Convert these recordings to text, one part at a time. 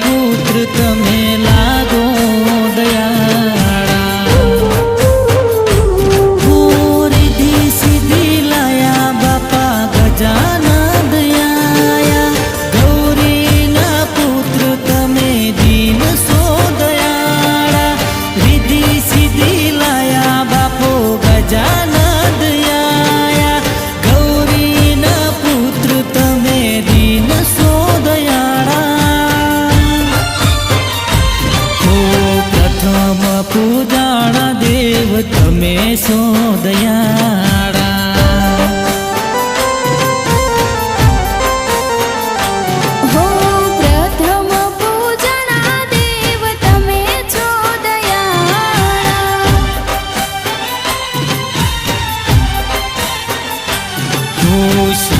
પુત્ર તમે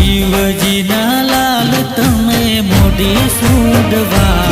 શિવજીના લાલ તમે મોઢી સુડવાળા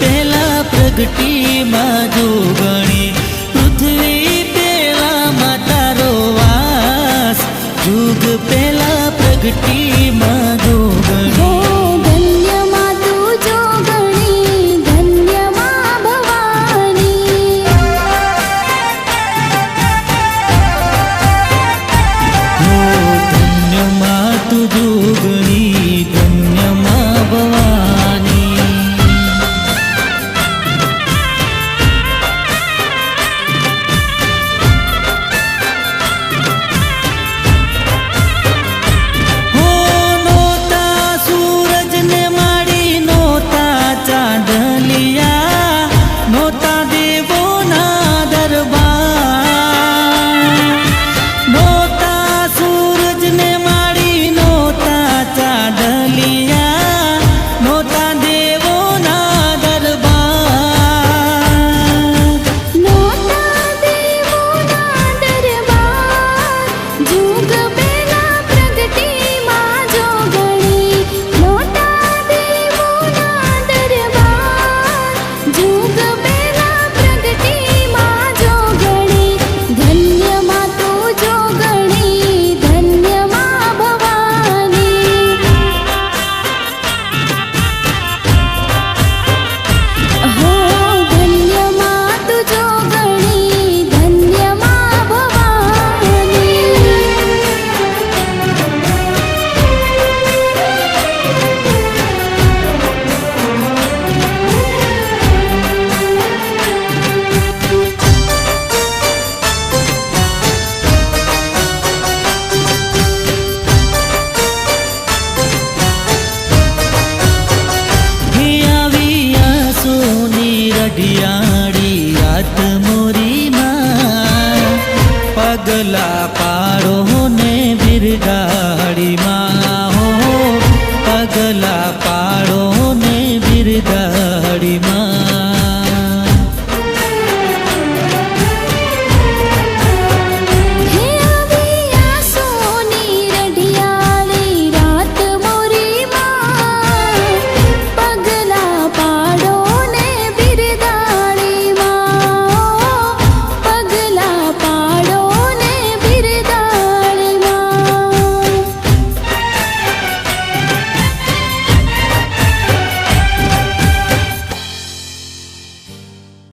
પેલા પ્રગટી માં જોગણી પૃથ્વી પેલા માતારો વાસ. જુગ પેલા પ્રગટી માં જોગણી